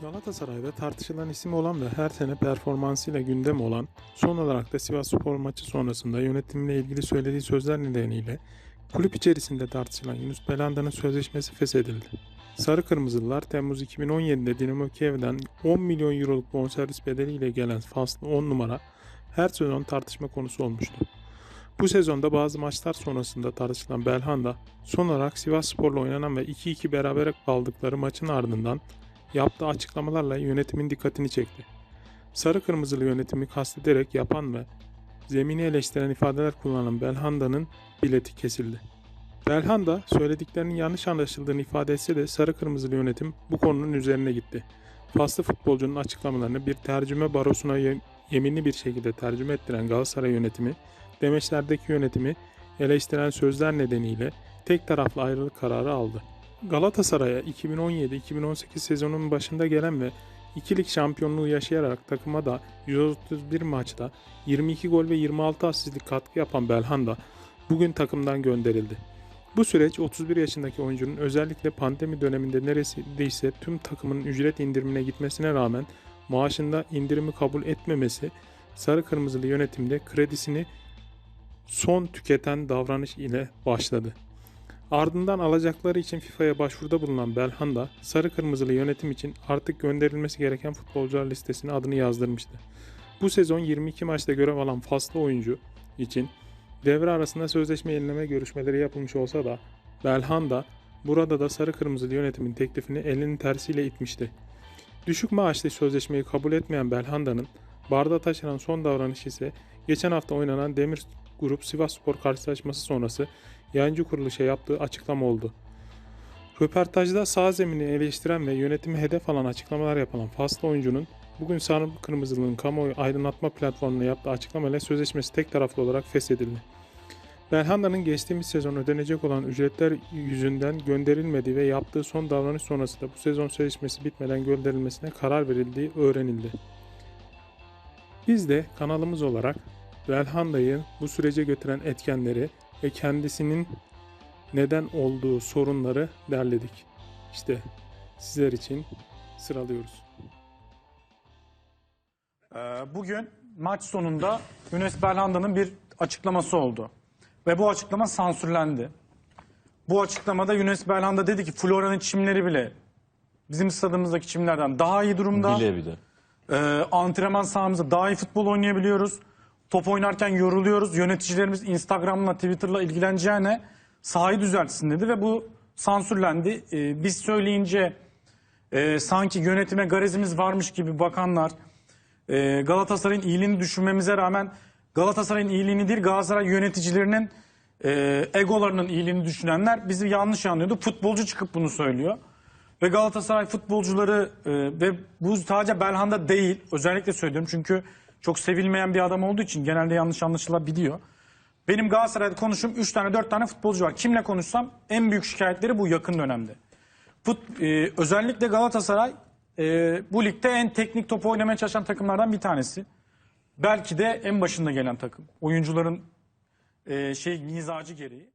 Galatasaray'da tartışılan isim olan ve her sene performansıyla gündem olan, son olarak da Sivas Spor maçı sonrasında yönetimle ilgili söylediği sözler nedeniyle kulüp içerisinde tartışılan Yunus Belanda'nın sözleşmesi feshedildi. Sarı Kırmızılılar Temmuz 2017'de Dinamo Kiev'den 10 milyon euroluk bonservis bedeliyle gelen faslı 10 numara her sezon tartışma konusu olmuştu. Bu sezonda bazı maçlar sonrasında tartışılan Belhanda, son olarak Sivas Spor'la oynanan ve 2-2 berabere kaldıkları maçın ardından yaptığı açıklamalarla yönetimin dikkatini çekti. Sarı kırmızılı yönetimi kastederek yapan ve zemini eleştiren ifadeler kullanan Belhanda'nın bileti kesildi. Belhanda söylediklerinin yanlış anlaşıldığını ifade etse de sarı kırmızılı yönetim bu konunun üzerine gitti. Faslı futbolcunun açıklamalarını bir tercüme barosuna ye- yeminli bir şekilde tercüme ettiren Galatasaray yönetimi, demeçlerdeki yönetimi eleştiren sözler nedeniyle tek taraflı ayrılık kararı aldı. Galatasaray'a 2017-2018 sezonunun başında gelen ve ikilik şampiyonluğu yaşayarak takıma da 131 maçta 22 gol ve 26 asistlik katkı yapan Belhanda bugün takımdan gönderildi. Bu süreç 31 yaşındaki oyuncunun özellikle pandemi döneminde neredeyse tüm takımın ücret indirimine gitmesine rağmen maaşında indirimi kabul etmemesi sarı kırmızılı yönetimde kredisini son tüketen davranış ile başladı. Ardından alacakları için FIFA'ya başvuruda bulunan Belhanda, sarı kırmızılı yönetim için artık gönderilmesi gereken futbolcular listesine adını yazdırmıştı. Bu sezon 22 maçta görev alan faslı oyuncu için devre arasında sözleşme yenileme görüşmeleri yapılmış olsa da Belhanda burada da sarı kırmızılı yönetimin teklifini elinin tersiyle itmişti. Düşük maaşlı sözleşmeyi kabul etmeyen Belhanda'nın barda taşınan son davranışı ise geçen hafta oynanan Demir Grup Sivas Spor karşılaşması sonrası yayıncı kuruluşa yaptığı açıklama oldu. Röportajda sağ zemini eleştiren ve yönetimi hedef alan açıklamalar yapan faslı oyuncunun bugün Sarı Kırmızılı'nın kamuoyu aydınlatma platformuna yaptığı açıklamayla sözleşmesi tek taraflı olarak feshedildi. Belhanda'nın geçtiğimiz sezon ödenecek olan ücretler yüzünden gönderilmediği ve yaptığı son davranış sonrasında bu sezon sözleşmesi bitmeden gönderilmesine karar verildiği öğrenildi. Biz de kanalımız olarak Belhanda'yı bu sürece götüren etkenleri ve kendisinin neden olduğu sorunları derledik. İşte sizler için sıralıyoruz. Ee, Bugün maç sonunda Yunus Belhanda'nın bir açıklaması oldu. Ve bu açıklama sansürlendi. Bu açıklamada Yunus Belhanda dedi ki Florya'nın çimleri bile bizim stadımızdaki çimlerden daha iyi durumda. Bile bile. Ee, antrenman sahamızda daha iyi futbol oynayabiliyoruz. Top oynarken yoruluyoruz. Yöneticilerimiz Instagram'la Twitter'la ilgileneceğine sahayı düzeltsin dedi ve bu sansürlendi. Ee, biz söyleyince e, sanki yönetime garezimiz varmış gibi bakanlar e, Galatasaray'ın iyiliğini düşünmemize rağmen Galatasaray'ın iyiliğini değil Galatasaray yöneticilerinin e, egolarının iyiliğini düşünenler bizi yanlış anlıyordu. Futbolcu çıkıp bunu söylüyor. Ve Galatasaray futbolcuları e, ve bu sadece Belhanda değil özellikle söylüyorum çünkü çok sevilmeyen bir adam olduğu için genelde yanlış anlaşılabiliyor. Benim Galatasaray'da konuşum 3 tane 4 tane futbolcu var. Kimle konuşsam en büyük şikayetleri bu yakın dönemde. Fut, e, özellikle Galatasaray e, bu ligde en teknik top oynamaya çalışan takımlardan bir tanesi. Belki de en başında gelen takım. Oyuncuların e, şey mizacı gereği.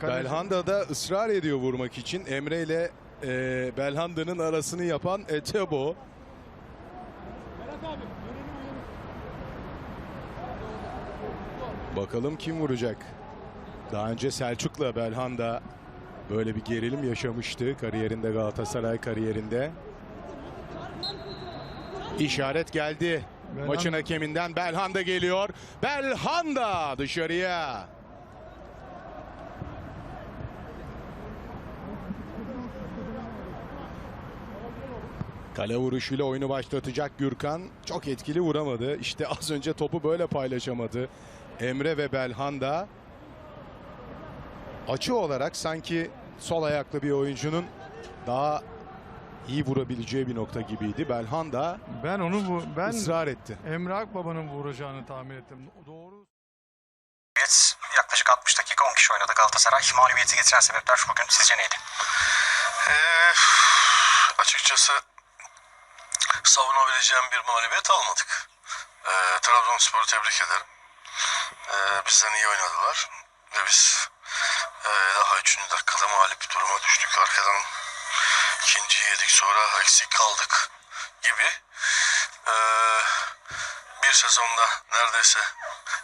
Kaleci- Belhanda da ısrar ediyor vurmak için. Emre ile e, Belhanda'nın arasını yapan Etebo. Bakalım kim vuracak? Daha önce Selçuk'la Belhanda böyle bir gerilim yaşamıştı kariyerinde Galatasaray kariyerinde. İşaret geldi. Belhanda- Maçın hakeminden Belhanda geliyor. Belhanda dışarıya. Kale vuruşuyla oyunu başlatacak Gürkan. Çok etkili vuramadı. İşte az önce topu böyle paylaşamadı. Emre ve Belhanda. Açı olarak sanki sol ayaklı bir oyuncunun daha iyi vurabileceği bir nokta gibiydi. Belhanda Ben onu bu ben ısrar etti. Emre Akbaba'nın vuracağını tahmin ettim. Doğru. Mağlubiyet yaklaşık 60 dakika 10 kişi oynadı Galatasaray. Mağlubiyeti getiren sebepler bugün sizce neydi? Ee, açıkçası savunabileceğim bir mağlubiyet almadık. Ee, Trabzonspor'u tebrik ederim. Ee, bizden iyi oynadılar. Ve biz e, daha 3. dakikada mağlup bir duruma düştük. Arkadan ikinciyi yedik sonra eksik kaldık gibi. Ee, bir sezonda neredeyse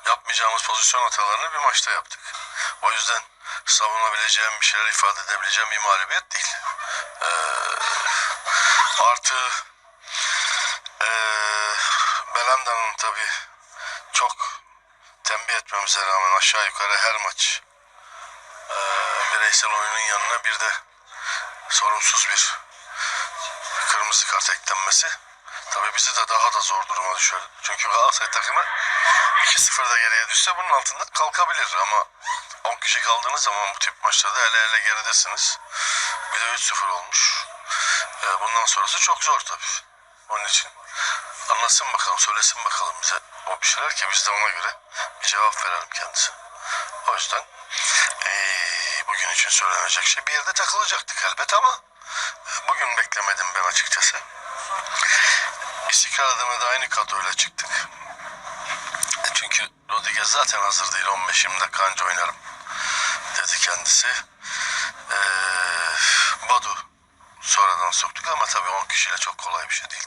yapmayacağımız pozisyon hatalarını bir maçta yaptık. O yüzden savunabileceğim bir şeyler ifade edebileceğim bir mağlubiyet değil. Ee, artı ee, Belanda'nın tabii çok tembih etmemize rağmen aşağı yukarı her maç ee, bireysel oyunun yanına bir de sorumsuz bir kırmızı kart eklenmesi tabii bizi de daha da zor duruma düşürdü. Çünkü Galatasaray takımı 2-0'da geriye düşse bunun altından kalkabilir ama 10 kişi kaldığınız zaman bu tip maçlarda ele ele geridesiniz. Bir de 3-0 olmuş. Ee, bundan sonrası çok zor tabii. Onun için anlatsın bakalım, söylesin bakalım bize o bir şeyler ki biz de ona göre bir cevap verelim kendisine. O yüzden ee, bugün için söylenecek şey bir yerde takılacaktık elbet ama bugün beklemedim ben açıkçası. İstikrar adına da aynı kadroyla çıktık. E, Çünkü Rodriguez zaten hazır değil 15-20 dakika anca oynarım dedi kendisi. Ee, Badu sonradan soktuk ama tabii 10 kişiyle çok kolay bir şey değil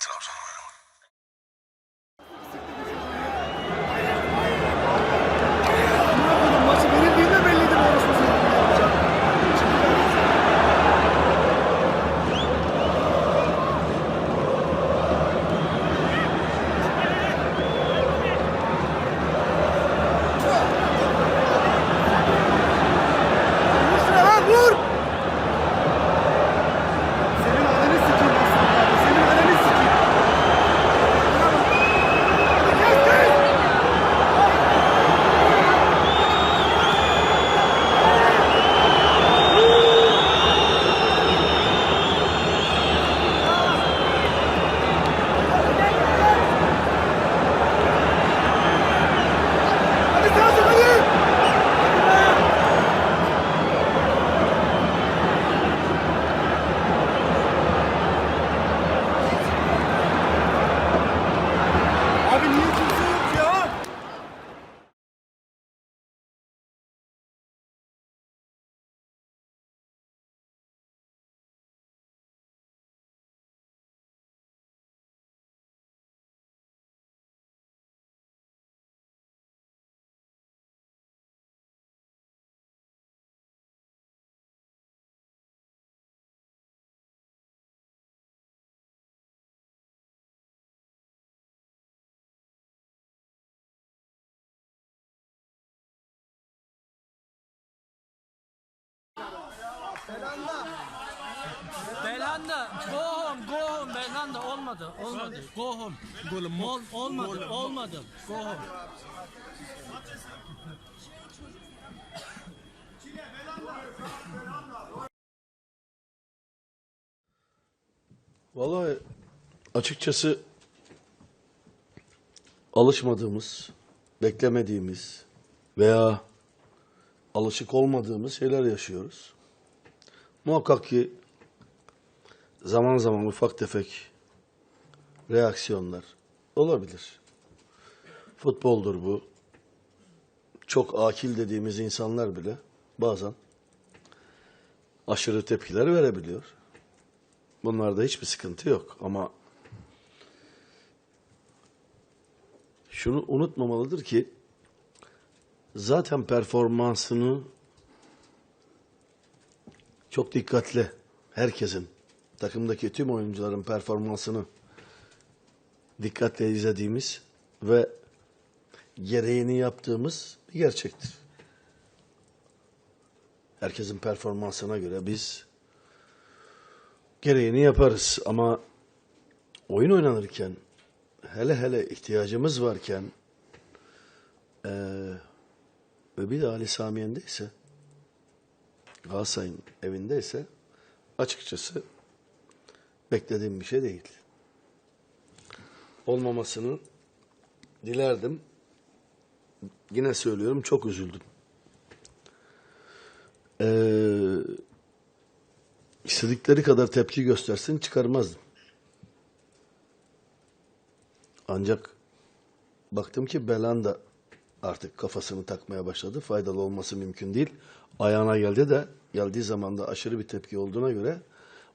Belhanda. Go home go home. Belhanda olmadı olmadı. Go home. Ol, olmadı olmadı. Go home. Vallahi açıkçası alışmadığımız, beklemediğimiz veya alışık olmadığımız şeyler yaşıyoruz. Muhakkak ki zaman zaman ufak tefek reaksiyonlar olabilir. Futboldur bu. Çok akil dediğimiz insanlar bile bazen aşırı tepkiler verebiliyor. Bunlarda hiçbir sıkıntı yok ama şunu unutmamalıdır ki zaten performansını çok dikkatli herkesin takımdaki tüm oyuncuların performansını dikkatle izlediğimiz ve gereğini yaptığımız bir gerçektir. Herkesin performansına göre biz gereğini yaparız ama oyun oynanırken hele hele ihtiyacımız varken eee, ve bir de Ali Samiyen'deyse Galatasaray'ın evindeyse açıkçası beklediğim bir şey değil. Olmamasını dilerdim. Yine söylüyorum çok üzüldüm. Ee, istedikleri kadar tepki göstersin çıkarmazdım. Ancak baktım ki Belanda artık kafasını takmaya başladı. Faydalı olması mümkün değil. Ayağına geldi de geldiği zaman da aşırı bir tepki olduğuna göre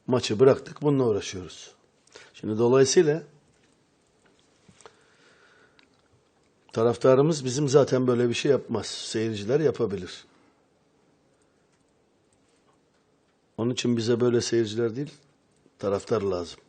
maçı bıraktık. Bununla uğraşıyoruz. Şimdi dolayısıyla taraftarımız bizim zaten böyle bir şey yapmaz. Seyirciler yapabilir. Onun için bize böyle seyirciler değil, taraftar lazım.